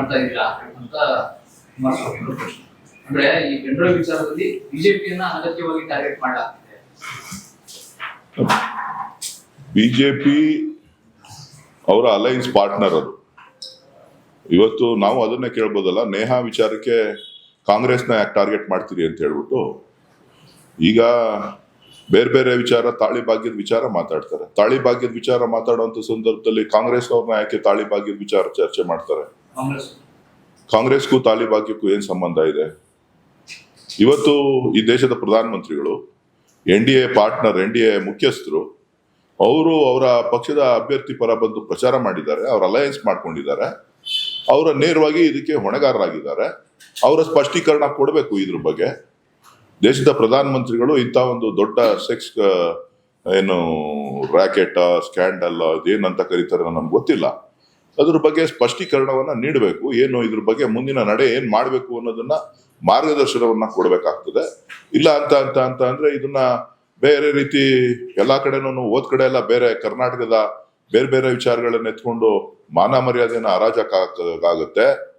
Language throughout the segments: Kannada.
ಮಾಡ್ತಾ ಇದ್ದೀರಾ ಅಂತ ಕುಮಾರಸ್ವಾಮಿ ಪ್ರಶ್ನೆ. ಅಂದ್ರೆ ಈ ಬೆಂಗಳೂರು ವಿಚಾರದಲ್ಲಿ ಬಿಜೆಪಿಯನ್ನ ಅನಗತ್ಯವಾಗಿ ಟಾರ್ಗೆಟ್ ಮಾಡಲಾಗ್ತಿದೆ. ಬಿಜೆಪಿ ಅವರ ಅಲೈನ್ಸ್ ಪಾರ್ಟ್ನರ್ ಅದು. ಇವತ್ತು ನಾವು ಅದನ್ನೇ ಕೇಳ್ಬೋದಲ್ಲ, ನೇಹಾ ವಿಚಾರಕ್ಕೆ ಕಾಂಗ್ರೆಸ್ನ ಯಾಕೆ ಟಾರ್ಗೆಟ್ ಮಾಡ್ತೀರಿ ಅಂತ ಹೇಳ್ಬಿಟ್ಟು ಈಗ ಬೇರೆ ಬೇರೆ ವಿಚಾರ, ತಾಳಿ ಭಾಗ್ಯದ ವಿಚಾರ ಮಾತಾಡ್ತಾರೆ. ತಾಳಿ ಭಾಗ್ಯದ ವಿಚಾರ ಮಾತಾಡುವಂಥ ಸಂದರ್ಭದಲ್ಲಿ ಕಾಂಗ್ರೆಸ್ ಅವ್ರನ್ನ ಯಾಕೆ ತಾಳಿ ಭಾಗ್ಯದ ವಿಚಾರ ಚರ್ಚೆ ಮಾಡ್ತಾರೆ? ಕಾಂಗ್ರೆಸ್ಗೂ ತಾಲಿಬಾಕ್ಯಕ್ಕೂ ಏನು ಸಂಬಂಧ ಇದೆ? ಇವತ್ತು ಈ ದೇಶದ ಪ್ರಧಾನಮಂತ್ರಿಗಳು, N D A partner, N D A ಮುಖ್ಯಸ್ಥರು, ಅವರು ಅವರ ಪಕ್ಷದ ಅಭ್ಯರ್ಥಿ ಪರ ಬಂದು ಪ್ರಚಾರ ಮಾಡಿದ್ದಾರೆ, ಅವ್ರ ಅಲಯನ್ಸ್ ಮಾಡ್ಕೊಂಡಿದ್ದಾರೆ. ಅವರ ನೇರವಾಗಿ ಇದಕ್ಕೆ ಹೊಣೆಗಾರರಾಗಿದ್ದಾರೆ. ಅವರ ಸ್ಪಷ್ಟೀಕರಣ ಕೊಡಬೇಕು ಇದ್ರ ಬಗ್ಗೆ. ದೇಶದ ಪ್ರಧಾನಮಂತ್ರಿಗಳು ಇಂಥ ಒಂದು ದೊಡ್ಡ ಸೆಕ್ಸ್ ಏನು ರ್ಯಾಕೆಟ್ ಸ್ಕ್ಯಾಂಡಲ್, ಅದೇನಂತ ಕರೀತಾರೆ ನಮ್ಗೆ ಗೊತ್ತಿಲ್ಲ. ಅದ್ರ ಬಗ್ಗೆ ಸ್ಪಷ್ಟೀಕರಣವನ್ನ ನೀಡಬೇಕು. ಏನು ಇದ್ರ ಬಗ್ಗೆ ಮುಂದಿನ ನಡೆ ಏನ್ ಮಾಡಬೇಕು ಅನ್ನೋದನ್ನ ಮಾರ್ಗದರ್ಶನವನ್ನ ಕೊಡಬೇಕಾಗ್ತದೆ. ಇಲ್ಲ ಅಂತ ಅಂತ ಅಂತ ಅಂದ್ರೆ ಇದನ್ನ ಬೇರೆ ರೀತಿ ಎಲ್ಲಾ ಕಡೆನೂ ಓದ್ ಕಡೆ ಎಲ್ಲ ಬೇರೆ ಕರ್ನಾಟಕದ ಬೇರೆ ಬೇರೆ ವಿಚಾರಗಳನ್ನ ಎತ್ಕೊಂಡು ಮಾನ ಮರ್ಯಾದೆನ ಹರಾಜಕ್ಕಾಗುತ್ತೆ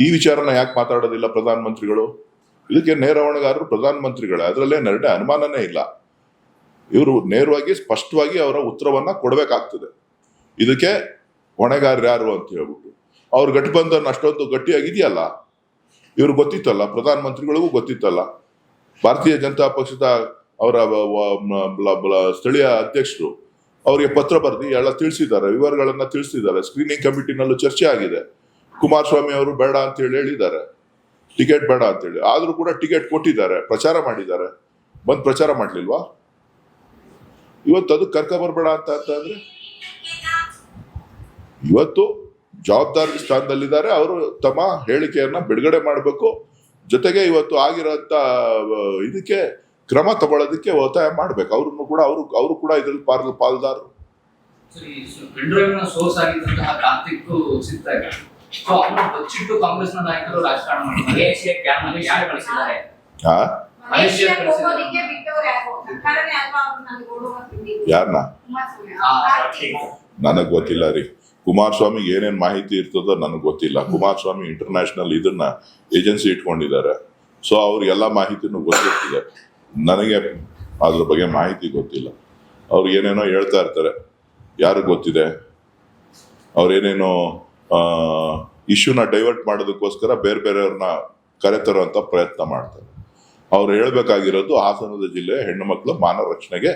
ಈ ವಿಚಾರನ ಯಾಕೆ ಮಾತಾಡೋದಿಲ್ಲ ಪ್ರಧಾನಮಂತ್ರಿಗಳು? ಇದಕ್ಕೆ ನೇರ ಹೊಣೆಗಾರರು ಪ್ರಧಾನಮಂತ್ರಿಗಳೇ. ಅದರಲ್ಲೇ ನೆರಡೆ ಅನುಮಾನನೇ ಇಲ್ಲ. ಇವರು ನೇರವಾಗಿ, ಸ್ಪಷ್ಟವಾಗಿ ಅವರ ಉತ್ತರವನ್ನ ಕೊಡಬೇಕಾಗ್ತದೆ. ಇದಕ್ಕೆ ಹೊಣೆಗಾರರು ಯಾರು ಅಂತ ಹೇಳ್ಬಿಟ್ಟು. ಅವ್ರ ಗಠಬಂಧನ್ ಅಷ್ಟೊಂದು ಗಟ್ಟಿಯಾಗಿದೆಯಲ್ಲ? ಇವ್ರು ಗೊತ್ತಿತ್ತಲ್ಲ, ಪ್ರಧಾನಮಂತ್ರಿಗಳಿಗೂ ಗೊತ್ತಿತ್ತಲ್ಲ. ಭಾರತೀಯ ಜನತಾ ಪಕ್ಷದ ಅವರ ಸ್ಥಳೀಯ ಅಧ್ಯಕ್ಷರು, ಅವರಿಗೆ ಪತ್ರ ಬರೆದು ಎಲ್ಲ ತಿಳಿಸಿದ್ದಾರೆ, ವಿವರಗಳನ್ನ ತಿಳಿಸಿದ್ದಾರೆ ಸ್ಕ್ರೀನಿಂಗ್ ಕಮಿಟಿನಲ್ಲೂ ಚರ್ಚೆ ಆಗಿದೆ. ಕುಮಾರಸ್ವಾಮಿ ಅವರು ಬೇಡ ಅಂತ ಹೇಳಿ ಹೇಳಿದ್ದಾರೆ. ಟಿಕೆಟ್ ಬೇಡ ಅಂತ ಹೇಳಿ. ಆದ್ರೂ ಕೂಡ ಟಿಕೆಟ್ ಕೊಟ್ಟಿದ್ದಾರೆ, ಪ್ರಚಾರ ಮಾಡಿದ್ದಾರೆ. ಬಂದು ಪ್ರಚಾರ ಮಾಡ್ಲಿಲ್ವಾ? ಇವತ್ತು ಅದಕ್ಕೆ ಕರ್ಕ ಬರಬೇಡ ಅಂತ ಅಂತ ಅಂದ್ರೆ? ಇವತ್ತು ಜವಾಬ್ದಾರಿ ಸ್ಥಾನದಲ್ಲಿದ್ದಾರೆ. ಅವರು ತಮ್ಮ ಹೇಳಿಕೆಯನ್ನ ಬಿಡುಗಡೆ ಮಾಡಬೇಕು. ಜೊತೆಗೆ ಇವತ್ತು ಆಗಿರೋಂಥ ಇದಕ್ಕೆ ಕ್ರಮ ತಗೊಳ್ಳೋದಕ್ಕೆ ಒತ್ತಾಯ ಮಾಡ್ಬೇಕು. ಅವ್ರನ್ನು ಕೂಡ ಅವರು ಅವರು ಕೂಡ ಇದ್ರಲ್ಲಿ ಪಾಲ್ ಪಾಲ್ದಾರರು. ಯಾರನ್ನ ನನಗ್ ಗೊತ್ತಿಲ್ಲ ರೀ. ಕುಮಾರಸ್ವಾಮಿಗೆ ಏನೇನು ಮಾಹಿತಿ ಇರ್ತದೋ ನನಗೆ ಗೊತ್ತಿಲ್ಲ. ಕುಮಾರಸ್ವಾಮಿ ಇಂಟರ್ನ್ಯಾಷನಲ್ ಇದನ್ನ ಏಜೆನ್ಸಿ ಇಟ್ಕೊಂಡಿದ್ದಾರೆ. ಸೊ ಅವ್ರಿಗೆಲ್ಲ ಮಾಹಿತಿನೂ ಗೊತ್ತಿರ್ತದೆ. ನನಗೆ ಅದ್ರ ಬಗ್ಗೆ ಮಾಹಿತಿ ಗೊತ್ತಿಲ್ಲ. ಅವ್ರು ಏನೇನೋ ಹೇಳ್ತಾ ಇರ್ತಾರೆ. ಯಾರಿಗೆ ಗೊತ್ತಿದೆ? ಅವ್ರೇನೇನೋ ಇಶ್ಯೂನ ಡೈವರ್ಟ್ ಮಾಡೋದಕ್ಕೋಸ್ಕರ ಬೇರೆ ಬೇರೆಯವ್ರನ್ನ ಕರೆತರುವಂತ ಪ್ರಯತ್ನ ಮಾಡ್ತಾರೆ. ಅವ್ರು ಹೇಳ್ಬೇಕಾಗಿರೋದು ಹಾಸನದ ಜಿಲ್ಲೆಯ ಹೆಣ್ಣು ಮಕ್ಕಳು ಮಾನ ರಕ್ಷಣೆಗೆ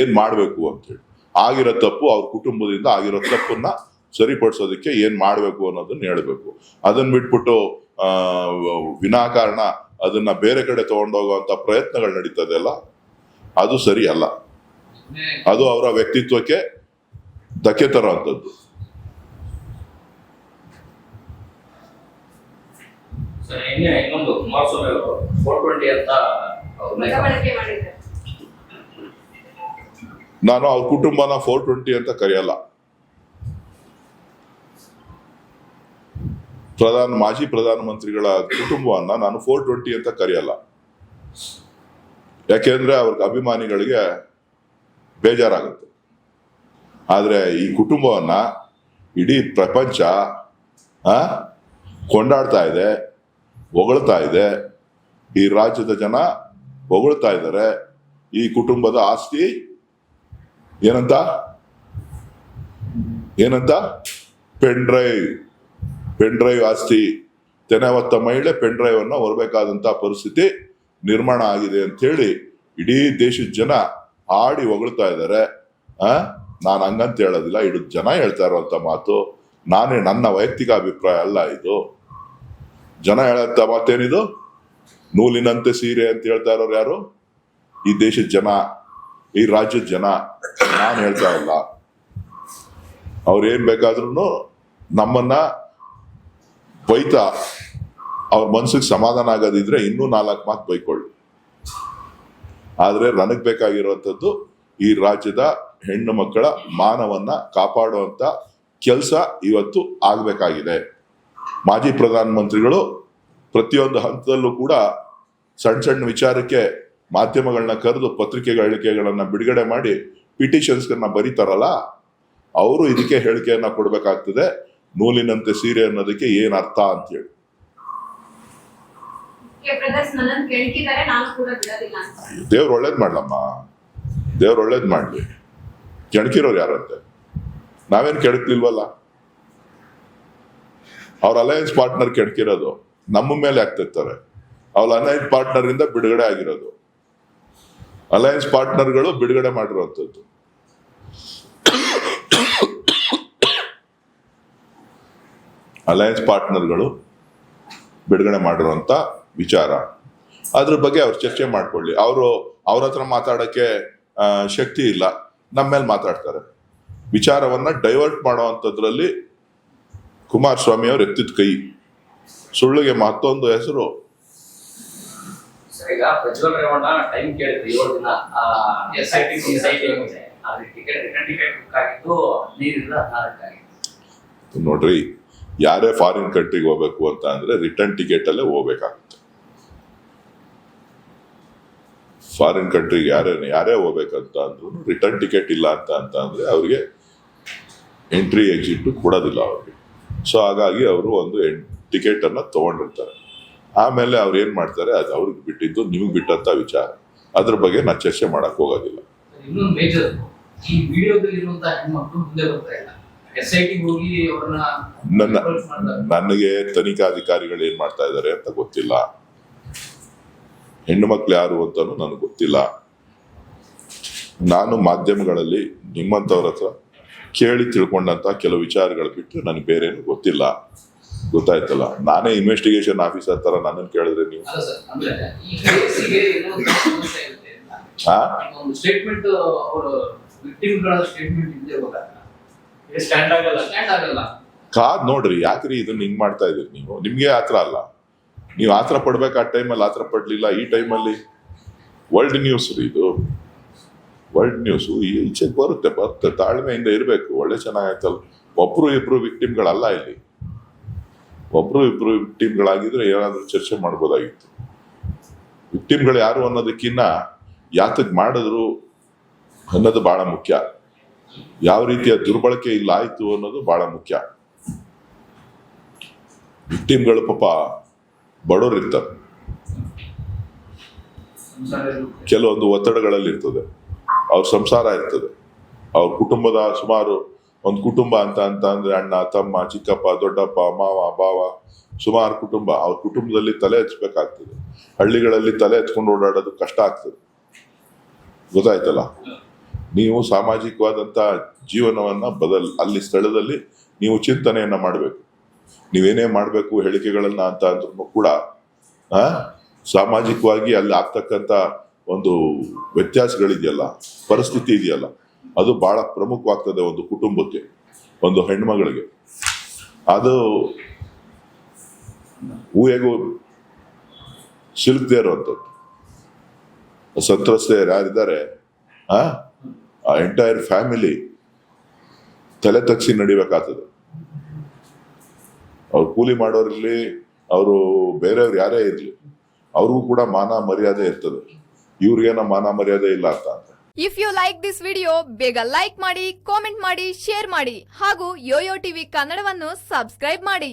ಏನ್ ಮಾಡ್ಬೇಕು ಅಂತೇಳಿ ಆಗಿರೋ ತಪ್ಪು ಅವ್ರ ಕುಟುಂಬದಿಂದ ಆಗಿರೋ ತಪ್ಪನ್ನ ಸರಿಪಡಿಸೋದಕ್ಕೆ ಏನ್ ಮಾಡ್ಬೇಕು ಅನ್ನೋದನ್ನ ಹೇಳ್ಬೇಕು. ಅದನ್ನ ಬಿಟ್ಬಿಟ್ಟು ವಿನಾಕಾರಣ ಅದನ್ನ ಬೇರೆ ಕಡೆ ತಗೊಂಡೋಗುವಂತ ಪ್ರಯತ್ನಗಳು ನಡೀತದೆ ಅಲ್ಲ ಅದು ಸರಿ ಅಲ್ಲ ಅದು ಅವರ ವ್ಯಕ್ತಿತ್ವಕ್ಕೆ ಧಕ್ಕೆ ತರುವಂಥದ್ದು. ಸರ್ ಇನ್ನೊಂದು ಕುಮಾರಸ್ವಾಮಿ ಅವರು ಫೋರ್ ಟ್ವೆಂಟಿ ಅಂತ ಅವ್ರ ಲೆಕ್ಕ ನಾನು ಅವ್ರ ಕುಟುಂಬನ ಫೋರ್ ಟ್ವೆಂಟಿ ಅಂತ ಕರೆಯಲ್ಲ. ಪ್ರಧಾನ, ಮಾಜಿ ಪ್ರಧಾನಮಂತ್ರಿಗಳ ಕುಟುಂಬವನ್ನ ನಾನು ಫೋರ್ ಟ್ವೆಂಟಿ ಅಂತ ಕರೆಯಲ್ಲ. ಯಾಕೆಂದ್ರೆ ಅವ್ರ ಅಭಿಮಾನಿಗಳಿಗೆ ಬೇಜಾರಾಗುತ್ತೆ. ಆದರೆ ಈ ಕುಟುಂಬವನ್ನ ಇಡೀ ಪ್ರಪಂಚ ಕೊಂಡಾಡ್ತಾ ಇದೆ, ಹೊಗಳ್ತಾ ಇದೆ. ಈ ರಾಜ್ಯದ ಜನ ಹೊಗಳ್ತಾ ಇದ್ದಾರೆ. ಈ ಕುಟುಂಬದ ಆಸ್ತಿ ಏನಂತ? ಏನಂತ? Pen drive. ಪೆನ್ ಡ್ರೈವ್ ಆಸ್ತಿ ತೆನೆ ಹೊತ್ತ ಮಹಿಳೆ ಪೆನ್ ಡ್ರೈವ್ ಅನ್ನು ಹೊರಬೇಕಾದಂತ ಪರಿಸ್ಥಿತಿ ನಿರ್ಮಾಣ ಆಗಿದೆ ಅಂತ ಹೇಳಿ ಇಡೀ ದೇಶದ ಜನ ಆಡಿ ಹೊಗಳ್ತಾ ಇದ್ದಾರೆ ಆ? ನಾನು ಹಂಗಂತ ಹೇಳೋದಿಲ್ಲ, ಇಡೀ ಜನ ಹೇಳ್ತಾ ಇರುವಂತ ಮಾತು. ನಾನೇ ನನ್ನ ವೈಯಕ್ತಿಕ ಅಭಿಪ್ರಾಯ ಅಲ್ಲ ಇದು. ಜನ ಹೇಳಂತ ಮಾತೇನಿದು? ನೂಲಿನಂತೆ ಸೀರೆ ಅಂತ ಹೇಳ್ತಾ ಇರೋರು ಯಾರು? ಈ ದೇಶದ ಜನ, ಈ ರಾಜ್ಯದ ಜನ, ನಾನು ಹೇಳ್ತಾ ಇಲ್ಲ. ಅವ್ರು ಏನ್ ಬೇಕಾದ್ರೂ ನಮ್ಮನ್ನ ಬೈತಾ ಅವ್ರ ಮನ್ಸಿಗೆ ಸಮಾಧಾನ ಆಗೋದಿದ್ರೆ ಇನ್ನೂ ನಾಲ್ಕು ಮಾತು ಬೈಕೊಳ್ಳಿ. ಆದರೆ ನನಗೆ ಬೇಕಾಗಿರುವಂಥದ್ದು ಈ ರಾಜ್ಯದ ಹೆಣ್ಣು ಮಕ್ಕಳ ಮಾನವನ್ನ ಕಾಪಾಡುವಂತ ಕೆಲಸ ಇವತ್ತು ಆಗಬೇಕಾಗಿದೆ. ಮಾಜಿ ಪ್ರಧಾನ ಮಂತ್ರಿಗಳು ಪ್ರತಿಯೊಂದು ಹಂತದಲ್ಲೂ ಕೂಡ ಸಣ್ಣ ಸಣ್ಣ ವಿಚಾರಕ್ಕೆ ಮಾಧ್ಯಮಗಳನ್ನ ಕರೆದು ಪತ್ರಿಕೆ ಹೇಳಿಕೆಗಳನ್ನ ಬಿಡುಗಡೆ ಮಾಡಿ ಪಿಟಿಷನ್ಸ್ಗಳನ್ನ ಬರೀತಾರಲ್ಲ, ಅವರು ಇದಕ್ಕೆ ಹೇಳಿಕೆಯನ್ನ ಕೊಡ್ಬೇಕಾಗ್ತದೆ. ನೂಲಿನಂತೆ ಸೀರೆ ಅನ್ನೋದಕ್ಕೆ ಏನ್ ಅರ್ಥ ಅಂತ. ಹೇಳಿ ದೇವ್ರ ಒಳ್ಳೇದ್ ಮಾಡ್ಲಮ್ಮ. ದೇವ್ರು ಒಳ್ಳೇದ್ ಮಾಡ್ಲಿ. ಕೆಣಕಿರೋರು ಯಾರಂತೆ? ನಾವೇನ್ ಕೆಣಕ್ಲಿಲ್ವಲ್ಲ? ಅವ್ರ ಅಲಯನ್ಸ್ ಪಾರ್ಟ್ನರ್ ಕೆಣಕಿರೋದು ನಮ್ಮ ಮೇಲೆ ಆಗ್ತಿರ್ತಾರೆ. ಅವ್ರ ಅಲಯನ್ಸ್ ಪಾರ್ಟ್ನರ್ ಇಂದ ಬಿಡುಗಡೆ ಆಗಿರೋದು. ಅಲಯನ್ಸ್ ಪಾರ್ಟ್ನರ್ಗಳು ಬಿಡುಗಡೆ ಮಾಡಿರುವಂಥದ್ದು ಅಲಯನ್ಸ್ ಪಾರ್ಟ್ನರ್ಗಳು ಬಿಡುಗಡೆ ಮಾಡಿರುವಂತ ವಿಚಾರ. ಅದ್ರ ಬಗ್ಗೆ ಅವ್ರು ಚರ್ಚೆ ಮಾಡ್ಕೊಳ್ಳಿ. ಅವರು ಅವ್ರ ಹತ್ರ ಮಾತಾಡೋಕ್ಕೆ ಶಕ್ತಿ ಇಲ್ಲ. ನಮ್ಮ ಮೇಲೆ ಮಾತಾಡ್ತಾರೆ. ವಿಚಾರವನ್ನ ಡೈವರ್ಟ್ ಮಾಡುವಂಥದ್ರಲ್ಲಿ ಕುಮಾರಸ್ವಾಮಿ ಅವ್ರ ಎತ್ತಿದ ಕೈ. ಸುಳ್ಳಿಗೆ ಮತ್ತೊಂದು ಹೆಸರು. ನೋಡ್ರಿ ಯಾರೇ ಫಾರಿನ್ ಕಂಟ್ರಿಗೆ ಹೋಗ್ಬೇಕು ಅಂತ ಅಂದ್ರೆ ರಿಟರ್ನ್ ಟಿಕೆಟ್ ಅಲ್ಲೇ ಹೋಗ್ಬೇಕಾಗುತ್ತೆ. ಫಾರಿನ್ ಕಂಟ್ರಿಗೆ ಯಾರೇ ಯಾರೇ ಹೋಗ್ಬೇಕಂತ ಅಂದ್ರೂ ರಿಟರ್ನ್ ಟಿಕೆಟ್ ಇಲ್ಲ ಅಂತ ಅಂತ ಅಂದ್ರೆ ಅವ್ರಿಗೆ ಎಂಟ್ರಿ ಎಕ್ಸಿಟ್ ಕೊಡೋದಿಲ್ಲ ಅವ್ರಿಗೆ. ಸೊ ಹಾಗಾಗಿ ಅವರು ಒಂದು ಟಿಕೆಟ್ ಅನ್ನ ತಗೊಂಡಿರ್ತಾರೆ. ಆಮೇಲೆ ಅವ್ರು ಏನ್ ಮಾಡ್ತಾರೆ? ಅದು ಅವ್ರಿಗೆ ಬಿಟ್ಟಿದ್ದು ನಿಮ್ಗೆ ಬಿಟ್ಟಂತ ವಿಚಾರ. ಅದ್ರ ಬಗ್ಗೆ ನಾ ಚರ್ಚೆ ಮಾಡಕ್ ಹೋಗೋದಿಲ್ಲ. ಈ ವಿಡಿಯೋದಲ್ಲಿ ಇರುವಂತಹ ಹೆಣ್ಮಕ್ಳು ಮುಂದೆ ಬರ್ತಾ ಇಲ್ಲ ನನ್ನ. ನನಗೆ ತನಿಖಾಧಿಕಾರಿಗಳು ಏನ್ ಮಾಡ್ತಾ ಇದ್ದಾರೆ ಅಂತ ಗೊತ್ತಿಲ್ಲ. ಹೆಣ್ಣು ಮಕ್ಳು ಯಾರು ಅಂತಾನು ನನಗೆ ಗೊತ್ತಿಲ್ಲ. ನಾನು ಮಾಧ್ಯಮಗಳಲ್ಲಿ ನಿಮ್ಮಂಥವ್ರ ಹತ್ರ ಕೇಳಿ ತಿಳ್ಕೊಂಡಂತ ಕೆಲವು ವಿಚಾರಗಳು ಬಿಟ್ಟು ನನಗೆ ಬೇರೆ ಏನು ಗೊತ್ತಿಲ್ಲ. ಗೊತ್ತಾಯ್ತಲ್ಲ? ನಾನೇ ಇನ್ವೆಸ್ಟಿಗೇಷನ್ ಆಫೀಸರ್ ತರ ನನ್ನನ್ನು ಕೇಳಿದ್ರೆ ನೀವು? ಸ್ಟೇಟ್ಮೆಂಟ್ ಸ್ಟ್ಯಾಂಡ್ ಆಗಲ್ಲ. ಸ್ಟ್ಯಾಂಡ್ ಆಗಲ್ಲ. ಕಾದ್ ನೋಡ್ರಿ ಯಾಕ್ರಿ ಇದನ್ನ ಹಿಂಗ್ ಮಾಡ್ತಾ ಇದೀರಿ ನೀವು? ನಿಮ್ಗೆ ಆತರ ಅಲ್ಲ. ನೀವು ಆತರ ಪಡ್ಬೇಕು ಆ ಟೈಮಲ್ಲಿ ಆತರ ಪಡ್ಲಿಲ್ಲ ಈ ಟೈಮಲ್ಲಿ ವರ್ಲ್ಡ್ ನ್ಯೂಸ್ ರೀ ಇದು. ವರ್ಲ್ಡ್ ನ್ಯೂಸ್ ಈಚೆ ಬರುತ್ತೆ ಬರುತ್ತೆ ತಾಳ್ಮೆಯಿಂದ ಇರಬೇಕು ಒಳ್ಳೆ ಚೆನ್ನಾಗಾಯ್ತಲ್ಲ ಒಬ್ರು ಇಬ್ರು ವಿಕ್ಟಿಮ್ಗಳಲ್ಲ ಇಲ್ಲಿ. ಒಬ್ರು ಇಬ್ರು ವಿಕ್ಟಿಮ್ಗಳಾಗಿದ್ರೆ ಏನಾದ್ರೂ ಚರ್ಚೆ ಮಾಡ್ಬೋದಾಗಿತ್ತು. ವಿಕ್ಟಿಮ್ಗಳು ಯಾರು ಅನ್ನೋದಕ್ಕಿನ್ನ ಯಾತಕ್ ಮಾಡಿದ್ರು ಅನ್ನೋದು ಬಹಳ ಮುಖ್ಯ. ಯಾವ ರೀತಿಯ ದುರ್ಬಳಕೆ ಇಲ್ಲ ಆಯ್ತು ಅನ್ನೋದು ಬಹಳ ಮುಖ್ಯ. ವಿಕ್ಟಿಮ್ಗಳು ಪಾಪ ಬಡವರು ಇರ್ತಾರೆ. ಕೆಲವೊಂದು ಒತ್ತಡಗಳಲ್ಲಿ ಇರ್ತದೆ. ಅವ್ರ ಸಂಸಾರ ಇರ್ತದೆ. ಅವ್ರ ಕುಟುಂಬದ ಸುಮಾರು ಒಂದು ಕುಟುಂಬ ಅಂತ ಅಂತ ಅಂದ್ರೆ ಅಣ್ಣ, ತಮ್ಮ, ಚಿಕ್ಕಪ್ಪ, ದೊಡ್ಡಪ್ಪ, ಮಾವ, ಬಾವ ಸುಮಾರು ಕುಟುಂಬ. ಅವ್ರ ಕುಟುಂಬದಲ್ಲಿ ತಲೆ ಹಚ್ಚಬೇಕಾಗ್ತದೆ ಹಳ್ಳಿಗಳಲ್ಲಿ ತಲೆ ಹಚ್ಕೊಂಡು ಓಡಾಡೋದು ಕಷ್ಟ ಆಗ್ತದೆ. ಗೊತ್ತಾಯ್ತಲ್ಲ? ನೀವು ಸಾಮಾಜಿಕವಾದಂತ ಜೀವನವನ್ನ ಬದಲ್, ಅಲ್ಲಿ ಸ್ಥಳದಲ್ಲಿ ನೀವು ಚಿಂತನೆಯನ್ನ ಮಾಡಬೇಕು. ನೀವೇನೇ ಮಾಡಬೇಕು ಹೇಳಿಕೆಗಳನ್ನ ಅಂತ ಅಂದ್ರೂ ಕೂಡ ಸಾಮಾಜಿಕವಾಗಿ ಅಲ್ಲಿ ಆಗ್ತಕ್ಕಂಥ ಒಂದು ವ್ಯತ್ಯಾಸಗಳಿದೆಯಲ್ಲ, ಪರಿಸ್ಥಿತಿ ಇದೆಯಲ್ಲ, ಅದು ಬಹಳ ಪ್ರಮುಖವಾಗ್ತದೆ ಒಂದು ಕುಟುಂಬಕ್ಕೆ, ಒಂದು ಹೆಣ್ಮಗಳಿಗೆ. ಅದು ಊಹೆಗೂ ಸಿಲುಕದೇ ಇರುವಂಥದ್ದು. ಸಂತ್ರಸ್ತೆಯರು ಯಾರಿದ್ದಾರೆ, ಆ ಆ ಎಂಟೈರ್ ಫ್ಯಾಮಿಲಿ ತಲೆ ತಗ್ಸಿ ನಡಿಬೇಕಾಗ್ತದೆ. ಅವ್ರು ಕೂಲಿ ಮಾಡೋರಿರ್ಲಿ, ಅವರು ಬೇರೆಯವ್ರು ಯಾರೇ ಇರಲಿ, ಅವ್ರಿಗೂ ಕೂಡ ಮಾನ ಮರ್ಯಾದೆ ಇರ್ತದೆ. ಇವ್ರಿಗೇನೋ ಮಾನ ಮರ್ಯಾದೆ ಇಲ್ಲ ಅಂತ if you like this video ಬೇಗ ಲೈಕ್ ಮಾಡಿ ಕಾಮೆಂಟ್ ಮಾಡಿ ಶೇರ್ ಮಾಡಿ, ಹಾಗೂ ಯೋಯೋ ಟಿವಿ ಕನ್ನಡವನ್ನು ಸಬ್ಸ್ಕ್ರೈಬ್ ಮಾಡಿ.